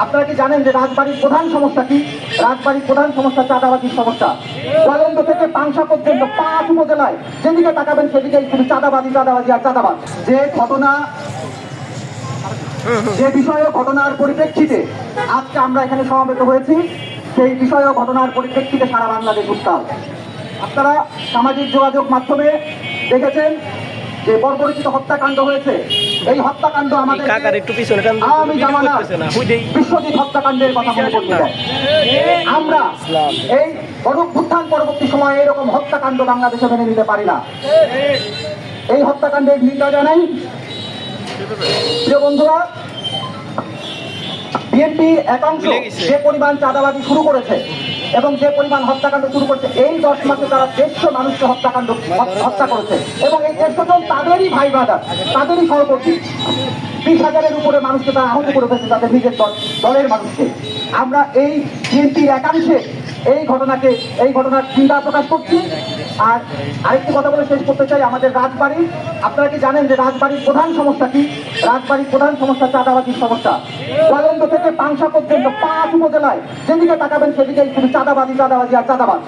আপনারা কি জানেন যে রাজবাড়ির প্রধান সমস্যা কি? রাজবাড়ির প্রধান সমস্যা চাঁদাবাজির সমস্যা। গোয়ালন্দ থেকে পাংশা পর্যন্ত পাঁচ উপজেলায় যেদিকে তাকাবেন সেদিকে শুধু চাঁদাবাজি চাঁদাবাজি আর চাঁদাবাজ। যে ঘটনা, যে বিষয় ঘটনার পরিপ্রেক্ষিতে আজকে আমরা এখানে সমাবেত হয়েছি, সেই বিষয় ঘটনার পরিপ্রেক্ষিতে সারা বাংলাদেশ উত্তাল। আপনারা সামাজিক যোগাযোগ মাধ্যমে দেখেছেন যে বর্বরিচিত হত্যাকাণ্ড হয়েছে। এই হত্যাকাণ্ড আমাদের কাকার একটু পিছনে আমি জামানা। বিশ্বজিৎ হত্যাকাণ্ডের কথা মনে করতে আমরা এই পরবর্তী সময়ে এরকম হত্যাকাণ্ড বাংলাদেশে মেনে নিতে পারি না। এই হত্যাকাণ্ডের নিন্দা জানাই। প্রিয় বন্ধুরা বিএনপি একাংশ যে পরিমাণ চাঁদাবাজি শুরু করেছে এবং যে পরিমাণ হত্যাকাণ্ড শুরু করছে, এই দশ মাসে তারা দেড়শো মানুষকে হত্যাকাণ্ড হত্যা করেছে। এবং এই দেড়শো জন তাদেরই ভাই ব্রাদার তাদেরই সহকর্মী। বিশ হাজারের উপরে মানুষকে তারা আহত করে ফেলছে, তাদের নিজের দল, দলের মানুষকে। আমরা এই বিএনপির একাংশে এই ঘটনাকে, এই ঘটনার চিন্তা প্রকাশ করছি। আর আরেকটি কথা বলে শেষ করতে চাই আমাদের রাজবাড়ি। আপনারা কি জানেন যে রাজবাড়ির প্রধান সমস্যা কি? রাজবাড়ির প্রধান সমস্যা চাঁদাবাজির সমস্যা। গোয়ালন্দ থেকে পাংশা পর্যন্ত পাঁচ উপজেলায় যেদিকে তাকাবেন সেদিকে শুধু চাঁদাবাজি চাঁদাবাজি আর চাঁদাবাজ।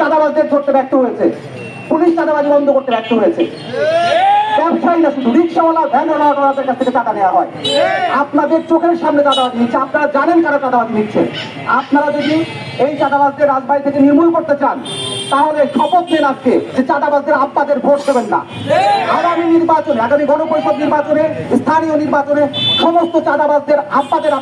চাঁদাবাজদের ধরতে ব্যর্থ হয়েছে। পুলিশ চাঁদাবাজি বন্ধ করতে ব্যর্থ হয়েছে। ব্যবসায়ী শুধু রিক্সাওয়ালা ভ্যানওয়ালাদের কাছ থেকে টাকা নেওয়া হয়। আপনাদের চোখের সামনে চাঁদাবাজি নিচ্ছে। আপনারা জানেন কারা চাঁদাবাজি নিচ্ছে? আপনারা যদি এই চাঁদাবাজদের রাজবাড়ি থেকে নির্মূল করতে চান তাহলে শপথ নেন আজকে যে চাঁদাবাজদের আব্বাদের ভোট দেবেন না। আগামী নির্বাচনে আগামী গণপরিষদ নির্বাচনে স্থানীয় নির্বাচনে সমস্ত চাঁদাবাজদের আব্বাদের